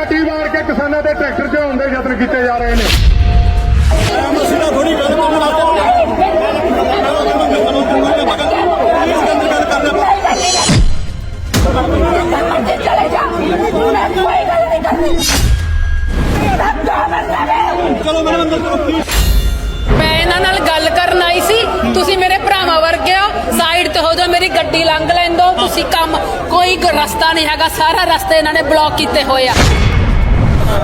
ਗੱਡੀ ਮਾਰ ਕੇ ਕਿਸਾਨਾਂ ਦੇ ਟਰੈਕਟਰ 'ਚ ਦੇ ਯਤਨ ਕੀਤੇ ਜਾ ਰਹੇ ਨੇ। ਮੈਂ ਇਹਨਾਂ ਨਾਲ ਗੱਲ ਕਰਨ ਆਈ ਸੀ। ਤੁਸੀਂ ਮੇਰੇ ਭਰਾਵਾਂ ਵਰਗੇ ਹੋ। ਸਾਈਡ ਤੇ ਹੋ ਜਾਓ, ਮੇਰੀ ਗੱਡੀ ਲੰਘ ਲੈਂਦੋ ਤੁਸੀਂ ਕੰਮ, ਕੋਈ ਰਸਤਾ ਨਹੀਂ ਹੈਗਾ। ਸਾਰਾ ਰਸਤੇ ਇਹਨਾਂ ਨੇ ਬਲੌਕ ਕੀਤੇ ਹੋਏ ਆ।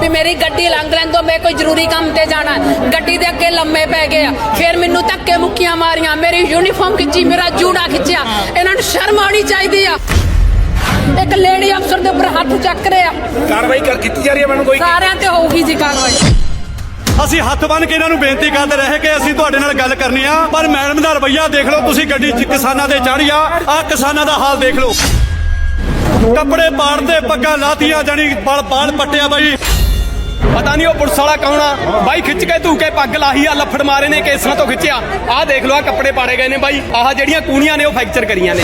ਵੀ ਮੇਰੀ ਗੱਡੀ ਲੰਘ ਲੈਣ ਦਿਓ ਮੈਂ ਕੋਈ ਜ਼ਰੂਰੀ ਕੰਮ ਤੇ ਜਾਣਾ। ਗੱਡੀ ਦੇ ਅੱਗੇ ਲੰਮੇ ਪੈ ਗਏ ਆ। ਫਿਰ ਮੈਨੂੰ ਧੱਕੇ ਮੁੱਕੀਆਂ ਮਾਰੀਆਂ। ਮੇਰੀ ਯੂਨੀਫਾਰਮ ਖਿੱਚੀ ਮੇਰਾ ਜੂੜਾ ਖਿੱਚਿਆ। ਇਹਨਾਂ ਨੂੰ ਸ਼ਰਮ ਆਉਣੀ ਚਾਹੀਦੀ ਆ। ਇੱਕ ਲੇਡੀ ਅਫਸਰ ਦੇ ਉੱਪਰ ਹੱਥ ਚੱਕ ਰਹੇ ਆ। ਕਾਰਵਾਈ ਕਰ ਕੀਤੀ ਜਾ ਰਹੀ ਹੈ ਮੈਨੂੰ ਕੋਈ? ਸਾਰਿਆਂ ਤੇ ਹੋਊਗੀ ਜੀ ਕਾਰਵਾਈ। ਅਸੀਂ ਹੱਥ ਬੰਨ ਕੇ ਇਹਨਾਂ ਨੂੰ ਬੇਨਤੀ ਕਰਦੇ ਰਹੇ ਕਿ ਅਸੀਂ ਤੁਹਾਡੇ ਨਾਲ ਗੱਲ ਕਰਨੀ ਆ। ਪਰ ਮੈਡਮ ਦਾ ਰਵੱਈਆ ਦੇਖ ਲਓ। ਤੁਸੀਂ ਗੱਡੀ 'ਚ ਕਿਸਾਨਾਂ ਦੇ ਚੜ੍ਹ ਆ ਆ ਕਿਸਾਨਾਂ ਦਾ ਹਾਲ ਦੇਖ ਲਓ। ਕੱਪੜੇ ਪਾੜਦੇ ਪੱਗਾਂ ਲਾਤੀਆਂ ਜਾਨੀ ਬਾਲ ਬਾਲ ਪੱਟਿਆ ਬਾਈ। ਪਤਾ ਨਹੀਂ ਉਹ ਪੁਲਿਸ ਵਾਲਾ ਕੌਣ ਆ। ਬਾਈ ਖਿੱਚ ਕੇ ਧੂ ਕੇ ਪੱਗ ਲਾਹੀ ਆ, ਲੱਫੜ ਮਾਰੇ ਨੇ, ਕੇਸਾਂ ਤੋਂ ਖਿੱਚਿਆ। ਆਹ ਦੇਖ ਲਓ ਆ ਕੱਪੜੇ ਪਾੜੇ ਗਏ ਨੇ ਬਾਈ। ਆਹ ਜਿਹੜੀਆਂ ਕੂਣੀਆਂ ਨੇ, ਉਹ ਫ੍ਰੈਕਚਰ ਕਰੀਆਂ ਨੇ।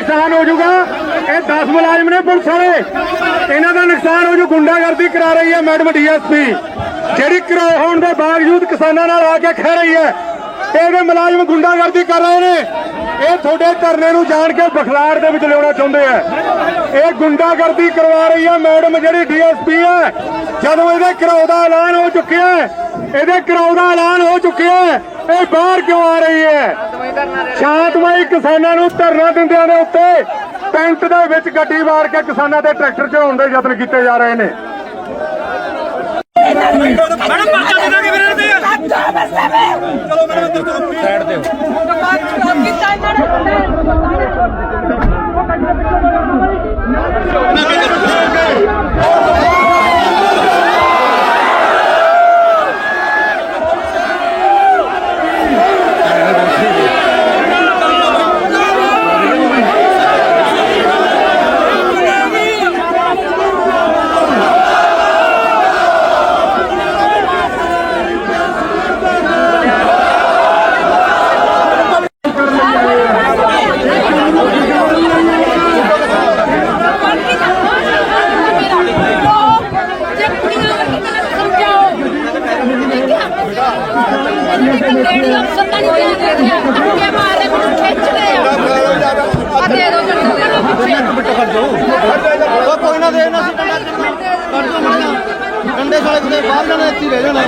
ਨੁਕਸਾਨ ਹੋ ਜਾਊਗਾ। ਇਹ 10 ਮੁਲਾਜ਼ਮ ਨੇ ਪੁਲਿਸ ਵਾਲੇ। ਇਹਨਾਂ ਦਾ ਨੁਕਸਾਨ ਹੋ ਜੂ, ਗੁੰਡਾਗਰਦੀ ਕਰਾ ਰਹੀ ਹੈ ਮੈਡਮ ਡੀਐਸਪੀ। ਜਿਹੜੀ ਕਰਾ ਹੋਣ ਦੇ ਬਾਵਜੂਦ ਕਿਸਾਨਾਂ ਨਾਲ ਆ ਕੇ ਖਹਿ ਰਹੀ ਹੈ। ਇਹਦੇ ਮੁਲਾਜ਼ਮ ਗੁੰਡਾਗਰਦੀ ਕਰ ਰਹੇ ਨੇ। ਇਹ ਤੁਹਾਡੇ ਧਰਨੇ ਨੂੰ ਜਾਣ ਕੇ ਬਖਲਾੜ ਦੇ ਵਿੱਚ ਲਿਆਉਣਾ ਚਾਹੁੰਦੇ ਆ। ਇਹ ਗੁੰਡਾਗਰਦੀ ਕਰਵਾ ਰਹੀ ਹੈ ਮੈਡਮ ਜਿਹੜੀ ਡੀਐਸਪੀ ਹੈ। ਜਦੋਂ ਇਹਦੇ ਘਰਾਓ ਦਾ ਐਲਾਨ ਹੋ ਚੁੱਕਿਆ ਇਹਦੇ ਘਰਾਓ ਦਾ ਐਲਾਨ ਹੋ ਚੁੱਕਿਆ ਹੈ ਇਹ ਬਾਹਰ ਕਿਉਂ ਆ ਰਹੀ ਹੈ? ਸ਼ਾਂਤਮਈ ਕਿਸਾਨਾਂ ਨੂੰ ਧਰਨਾ ਦਿੰਦਿਆਂ ਦੇ ਉੱਤੇ ਪੈਂਟ ਦੇ ਵਿੱਚ ਗੱਡੀ ਮਾਰ ਕੇ ਕਿਸਾਨਾਂ ਦੇ ਟਰੈਕਟਰ ਚੜਾਉਣ ਦੇ ਯਤਨ ਕੀਤੇ ਜਾ ਰਹੇ ਨੇ। ਮੈਡਮ ਪਰਚਾ ਦੇ ਦਾਂਗੇ ਵੀਰੇ ਤੇ ਚਲੋ ਮੈਡਮ ਅੰਦਰ ਚਲੋ। ਸਾਈਡ ਦਿਓ ਕੀਤਾ ਇਹਨਾਂ ਨੇ ਜੇ ਕੁੜੀਆਂ ਵਰਗੀ ਤਾਂ ਸਮਝਾਓ ਲੇਡੀ ਅਫਸਰ ਤਾਂ ਨਹੀਂ ਦੇ ਰਿਹਾ ਅੱਗੇ ਮਾਰੇ ਮੈਨੂੰ ਖਿੱਚ ਰਹੇ ਆ ਆ ਦੇ ਦੋ ਜਲਦੀ ਦੇ ਦੋ ਪਿੱਛੇ ਉਹ ਕੋਈ ਨਾ ਦੇ ਨਾ ਸੀ ਕਰ ਦੋ ਮਣਾ ਡੰਡੇ ਸਾਲੇ ਕਿਤੇ ਬਾਹਰ ਜਾਣਾ ਇੱਥੇ ਹੀ ਰਹਿ ਜਾਣਾ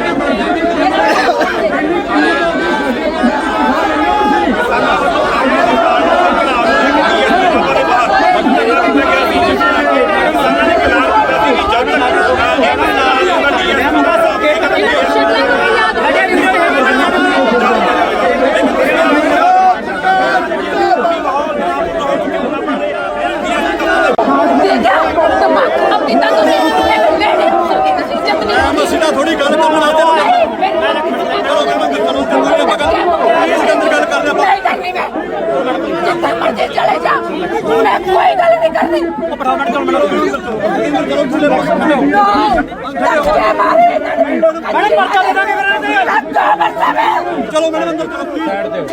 ਅਸੀਂ ਤਾਂ ਥੋੜੀ ਗੱਲ ਕਰਨ ਵਾਸਤੇ ਚਲੋ ਮੈਡਮ ਅੰਦਰ ਚਲੋ ਅੰਦਰ ਆਪਾਂ ਗੱਲ ਅੰਦਰ ਗੱਲ ਕਰਦੇ ਆਪਾਂ ਨਹੀਂ ਕਰਨੀ ਮੈਂ ਜਿੱਥੇ ਮਰਜ਼ੀ ਚਲੇ ਜਾ ਮੈਂ ਕੋਈ ਗੱਲ ਨਹੀਂ ਕਰਨੀ ਮੈਡਮ ਪਰਚਾ ਦੇ ਦਾਂਗੇ ਵੀਰੇ ਤੇ। ਚਲੋ ਮੈਡਮ ਅੰਦਰ ਚਲੋ ਸਾਈਡ ਦਿਓ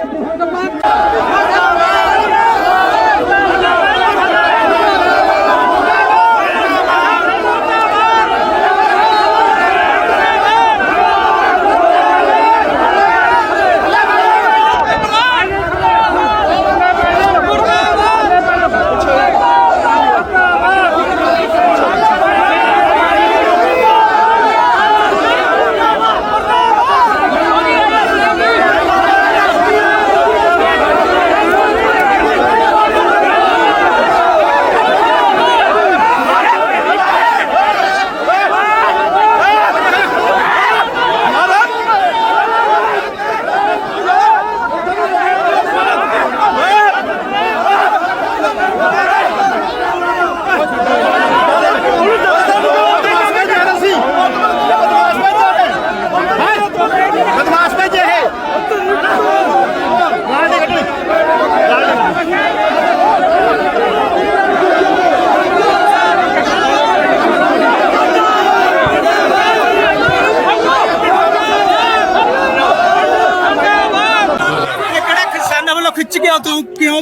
ਬਦਮਾਸ਼ ਭੇਜੇ ਇਹ ਇਹ ਕਿਹੜਾ ਕਿਸਾਨਾਂ ਵੱਲੋਂ ਖਿੱਚ ਗਿਆ ਤੂੰ ਕਿਉਂ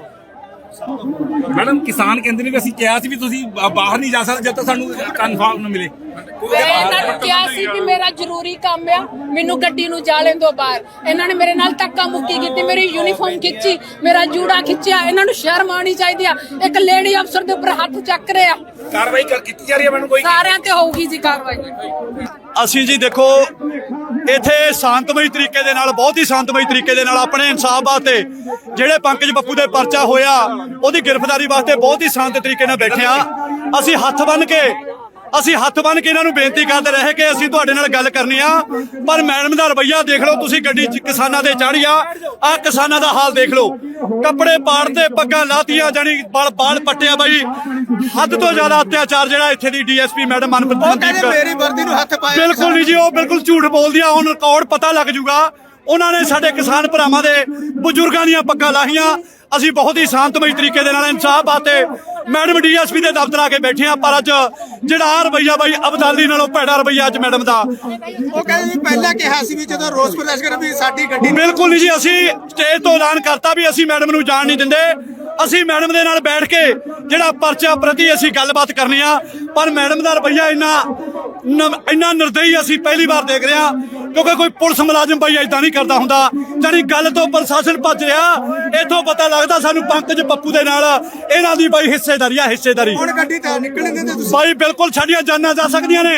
ਮੈਡਮ, ਕਿਸਾਨ ਕਹਿੰਦੇ ਨੇ ਵੀ ਅਸੀਂ ਕਿਹਾ ਸੀ ਵੀ ਤੁਸੀਂ ਬਾਹਰ ਨਹੀਂ ਜਾ ਸਕਦੇ ਜਦ ਤੱਕ ਸਾਨੂੰ ਕਨਫਰਮ ਨਾ ਮਿਲੇ। ਮੈਂ ਇਹਨਾਂ ਨੂੰ ਕਿਹਾ ਸੀ ਕਿ ਮੇਰਾ ਜ਼ਰੂਰੀ ਕੰਮ ਆ, ਮੈਨੂੰ ਗੱਡੀ ਨੂੰ ਜਾ ਲੈਣ ਦਿਓ ਬਾਹਰ। ਇਹਨਾਂ ਨੇ ਮੇਰੇ ਨਾਲ ਧੱਕਾ ਮੁੱਕੀ ਕੀਤੀ, ਮੇਰੀ ਯੂਨੀਫਾਰਮ ਖਿੱਚੀ, ਮੇਰਾ ਜੂੜਾ ਖਿੱਚਿਆ, ਇਹਨਾਂ ਨੂੰ ਸ਼ਰਮ ਆਉਣੀ ਚਾਹੀਦੀ ਆ। ਇੱਕ ਲੇਡੀ ਅਫਸਰ ਦੇ ਉੱਪਰ ਹੱਥ ਚੱਕ ਰਿਹਾ। ਕਾਰਵਾਈ ਕਰ- ਕੀਤੀ ਜਾ ਰਹੀ ਹੈ? ਮੈਨੂੰ ਕੋਈ ਸਾਰਿਆਂ ਤੇ ਹੋਊਗੀ ਜੀ ਕਾਰਵਾਈ। ਅਸੀਂ ਜੀ ਦੇਖੋ ਇੱਥੇ ਸ਼ਾਂਤਮਈ ਤਰੀਕੇ ਦੇ ਨਾਲ ਬਹੁਤ ਹੀ ਸ਼ਾਂਤਮਈ ਤਰੀਕੇ ਦੇ ਨਾਲ ਆਪਣੇ ਇਨਸਾਫ ਵਾਸਤੇ ਜਿਹੜੇ ਪੰਕਜ ਬੱਪੂ ਦੇ ਪਰਚਾ ਹੋਇਆ ਉਹਦੀ ਗ੍ਰਿਫਤਾਰੀ ਵਾਸਤੇ ਬਹੁਤ ਹੀ ਸ਼ਾਂਤ ਤਰੀਕੇ ਨਾਲ ਬੈਠੇ ਆ ਅਸੀਂ ਹੱਥ ਬੰਨ ਕੇ ਅਸੀਂ ਹੱਥ ਬੰਨ ਕੇ ਇਹਨਾਂ ਨੂੰ ਬੇਨਤੀ ਕਰਦੇ ਰਹੇ ਕਿ ਅਸੀਂ ਤੁਹਾਡੇ ਨਾਲ ਗੱਲ ਕਰਨੀ ਆ। ਪਰ ਮੈਡਮ ਦਾ ਰਵੱਈਆ ਦੇਖ ਲਓ ਤੁਸੀਂ ਗੱਡੀ 'ਚ ਕਿਸਾਨਾਂ ਦੇ ਚਾੜੀ ਆ ਆ ਕਿਸਾਨਾਂ ਦਾ ਹਾਲ ਦੇਖ ਲਓ। ਕੱਪੜੇ ਪਾੜਦੇ ਪੱਗਾਂ ਲਾਤੀਆਂ ਜਾਨੀ ਬਾਲ ਬਾਲ ਪੱਟਿਆ ਬਾਈ। ਹੱਦ ਤੋਂ ਜ਼ਿਆਦਾ ਅਤਿਆਚਾਰ ਜਿਹੜਾ ਇੱਥੇ ਦੀ ਡੀਐਸਪੀ ਮੈਡਮ ਮਨਪ੍ਰੀਤ ਕੌਰ- ਵਰਦੀ ਨੂੰ ਹੱਥ ਪਾਇਆ ਬਿਲਕੁਲ ਨਹੀਂ ਜੀ ਉਹ ਬਿਲਕੁਲ ਝੂਠ ਬੋਲਦੀਆਂ ਹੁਣ ਰਿਕਾਰਡ ਪਤਾ ਲੱਗ ਜੂਗਾ? ਉਹਨਾਂ ਨੇ ਸਾਡੇ ਕਿਸਾਨ ਭਰਾਵਾਂ ਦੇ ਬਜ਼ੁਰਗਾਂ ਦੀਆਂ ਪੱਗਾਂ ਲਾਹੀਆਂ। ਅਸੀਂ ਬਹੁਤ ਹੀ ਸ਼ਾਂਤਮਈ ਤਰੀਕੇ ਦੇ ਨਾਲ ਇਨਸਾਫ ਬਾਤੇ ਮੈਡਮ ਡੀਐਸਪੀ ਦੇ ਦਫ਼ਤਰ ਆ ਕੇ ਬੈਠੇ ਆ ਪਰ ਅੱਜ ਜਿਹੜਾ ਆਹ ਰਵਈਆ ਬਾਈ ਅਬਦਾਲੀ ਨਾਲੋਂ ਭੈੜਾ ਰਵਈਆ ਅੱਜ ਮੈਡਮ ਦਾ। ਉਹ ਕਹਿੰਦੇ ਪਹਿਲਾਂ ਕਿਹਾ ਸੀ ਵੀ ਜਦੋਂ ਰੋਸ ਪ੍ਰਦਰਸ਼ਨ ਵੀ ਸਾਡੀ ਗੱਡੀ ਬਿਲਕੁਲ ਨਹੀਂ ਜੀ ਅਸੀਂ ਸਟੇਜ ਤੋਂ ਐਲਾਨ ਕਰਤਾ ਵੀ ਅਸੀਂ ਮੈਡਮ ਨੂੰ ਜਾਣ ਨਹੀਂ ਦਿੰਦੇ। ਅਸੀਂ ਮੈਡਮ ਦੇ ਨਾਲ ਬੈਠ ਕੇ ਜਿਹੜਾ ਪਰਚਾ ਪ੍ਰਤੀ ਅਸੀਂ ਗੱਲਬਾਤ ਕਰਨੀ ਆ ਪਰ ਮੈਡਮ ਦਾ ਰਵਈਆ ਇੰਨਾ ਇੰਨਾ ਨਿਰਦਈ ਅਸੀਂ ਪਹਿਲੀ ਵਾਰ ਦੇਖ ਰਹੇ ਹਾਂ ਕਿਉਂਕਿ ਕੋਈ ਪੁਲਿਸ ਮੁਲਾਜ਼ਮ ਬਾਈ ਇਦਾਂ ਨਹੀਂ ਕਰਦਾ ਹੁੰਦਾ। ਜਾਨੀ ਗੱਲ ਤੋਂ ਪ੍ਰਸ਼ਾਸਨ ਭੱਜ ਰਿਹਾ ਇਥੋਂ ਪਤਾ ਲੱਗਦਾ ਸਾਨੂੰ ਪੰਕਜ ਪੱਪੂ ਦੇ ਨਾਲ ਇਹਨਾਂ ਦੀ ਬਾਈ ਹਿੱਸੇਦਾਰੀ ਆ ਹਿੱਸੇਦਾਰੀ। ਹੁਣ ਗੱਡੀ ਤਾਂ ਨਿਕਲਣ ਦਿੰਦੇ ਤੁਸੀਂ ਬਾਈ ਬਿਲਕੁਲ ਸਾਡੀਆਂ ਜਾਨਾਂ ਜਾ ਸਕਦੀਆਂ ਨੇ।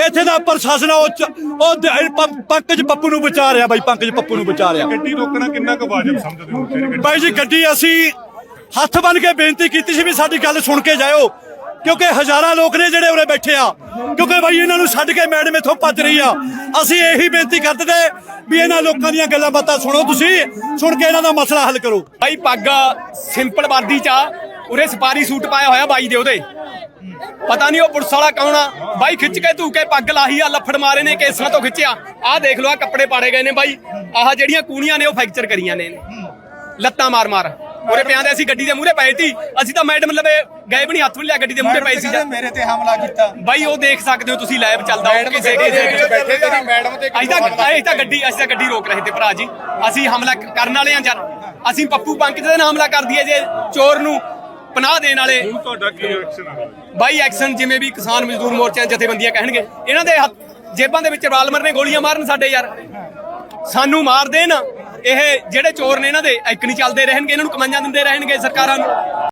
ਇੱਥੇ ਦਾ ਪ੍ਰਸ਼ਾਸਨ ਆ, ਉਹ ਚ- ਉਹ ਦ- ਪ- ਪੰਕਜ ਪੱਪੂ ਨੂੰ ਬਚਾ ਰਿਹਾ ਬਾਈ ਪੰਕਜ ਪੱਪੂ ਨੂੰ ਬਚਾ ਰਿਹਾ। ਗੱਡੀ ਰੋਕਣਾ ਕਿੰਨਾ ਕੁ ਵਾਜਬ ਸਮਝਦੇ ਹੋ ਤੇਰੀ ਗੱਡੀ ਬਾਈ ਜੀ ਗੱਡੀ ਅਸੀਂ ਹੱਥ ਬੰਨ ਕੇ ਬੇਨਤੀ ਕੀਤੀ ਸੀ ਵੀ ਸਾਡੀ ਗੱਲ ਸੁਣ ਕੇ ਜਾਇਓ ਕਿਉਂਕਿ ਹਜ਼ਾਰਾਂ ਲੋਕ ਨੇ ਜਿਹੜੇ ਉਰੇ ਬੈਠੇ ਆ ਕਿਉਂਕਿ ਬਾਈ ਇਹਨਾਂ ਨੂੰ ਛੱਡ ਕੇ ਮੈਡਮ ਇੱਥੋਂ ਭੱਜ ਰਹੀ ਆ। ਅਸੀਂ ਇਹੀ ਬੇਨਤੀ ਕਰਦੇ ਤੇ ਵੀ ਇਹਨਾਂ ਲੋਕਾਂ ਦੀਆਂ ਗੱਲਾਂ ਬਾਤਾਂ ਸੁਣੋ ਤੁਸੀਂ ਸੁਣ ਕੇ ਇਹਨਾਂ ਦਾ ਮਸਲਾ ਹੱਲ ਕਰੋ। ਬਾਈ ਪੱਗ ਸਿੰਪਲ ਵਰਦੀ ਚ ਆ ਉਰੇ ਸਪਾਰੀ ਸੂਟ ਪਾਇਆ ਹੋਇਆ ਬਾਈ ਦੇ ਉਹਦੇ। ਪਤਾ ਨਹੀਂ ਉਹ ਪੁਲਿਸ ਵਾਲਾ ਕੌਣ ਆ। ਬਾਈ ਖਿੱਚ ਕੇ ਧੂ ਕੇ ਪੱਗ ਲਾਹੀ ਆ ਲੱਫੜ ਮਾਰੇ ਨੇ ਕੇਸਾਂ ਤੋਂ ਖਿੱਚਿਆ। ਆਹ ਦੇਖ ਲਓ ਆ ਕੱਪੜੇ ਪਾੜੇ ਗਏ ਨੇ ਬਾਈ। ਆਹ ਜਿਹੜੀਆਂ ਕੂਣੀਆਂ ਨੇ ਉਹ ਫ੍ਰੈਕਚਰ ਕਰੀਆਂ ਨੇ। ਲੱਤਾਂ ਮਾਰ ਮਾਰ। ਉਰੇ ਪਿਆਂ ਦੇ ਅਸੀਂ ਗੱਡੀ ਦੇ ਮੂਹਰੇ ਪਏ ਸੀ। ਅਸੀਂ ਤਾਂ ਮੈਡਮ ਲਵੇ ਗਏ ਵੀ ਨਹੀਂ ਹੱਥ ਵੀ ਲਿਆ ਗੱਡੀ ਦੇ ਮੂਹਰੇ ਪਏ ਸੀ ਮੇਰੇ ਤੇ ਹਮਲਾ ਕੀਤਾ। ਬਾਈ ਉਹ ਦੇਖ ਸਕਦੇ ਹੋ ਤੁਸੀਂ ਲਾਈਵ ਚੱਲਦਾ ਉਹ ਕਿਸੇ ਕਿਸੇ ਬੈਠੇ ਤੇਰੀ ਮੈਡਮ ਤੇ ਅਸੀਂ ਤਾਂ ਅਸੀਂ ਤਾਂ ਗੱਡੀ ਅਸੀਂ ਤਾਂ ਗੱਡੀ ਰੋਕ ਰਹੇ ਤੇ ਭਰਾ ਜੀ। ਅਸੀਂ ਹਮਲਾ ਕਰਨ ਵਾਲੇ ਆ ਯਾਰ ਅਸੀਂ ਪੱਪੂ ਪੰਕ ਦੇ ਨਾਲ ਹਮਲਾ ਕਰ ਦਈਏ ਜੇ ਚੋਰ ਨੂੰ। ਪਨਾਹ ਦੇਣ ਵਾਲੇ। ਤੁਹਾਡਾ ਕੀ ਐਕਸ਼ਨ ਹੈ ਬਾਈ ਐਕਸ਼ਨ ਜਿਵੇਂ ਵੀ ਕਿਸਾਨ ਮਜ਼ਦੂਰ ਮੋਰਚਿਆਂ ਜਥੇਬੰਦੀਆਂ ਕਹਿਣਗੇ। ਇਹਨਾਂ ਦੇ ਜੇਬਾਂ ਦੇ ਵਿੱਚ ਰਾਲਮਰ ਨੇ ਗੋਲੀਆਂ ਮਾਰਨ ਸਾਡੇ ਯਾਰ। ਸਾਨੂੰ ਮਾਰ ਦੇਣ। ਇਹ ਜਿਹੜੇ ਚੋਰ ਨੇ ਇਹਨਾਂ ਦੇ ਇੱਕ ਨਹੀਂ ਚੱਲਦੇ ਰਹਿਣਗੇ ਇਹਨਾਂ ਨੂੰ ਕਮਾਈਆਂ ਦਿੰਦੇ ਰਹਿਣਗੇ ਸਰਕਾਰਾਂ ਨੂੰ।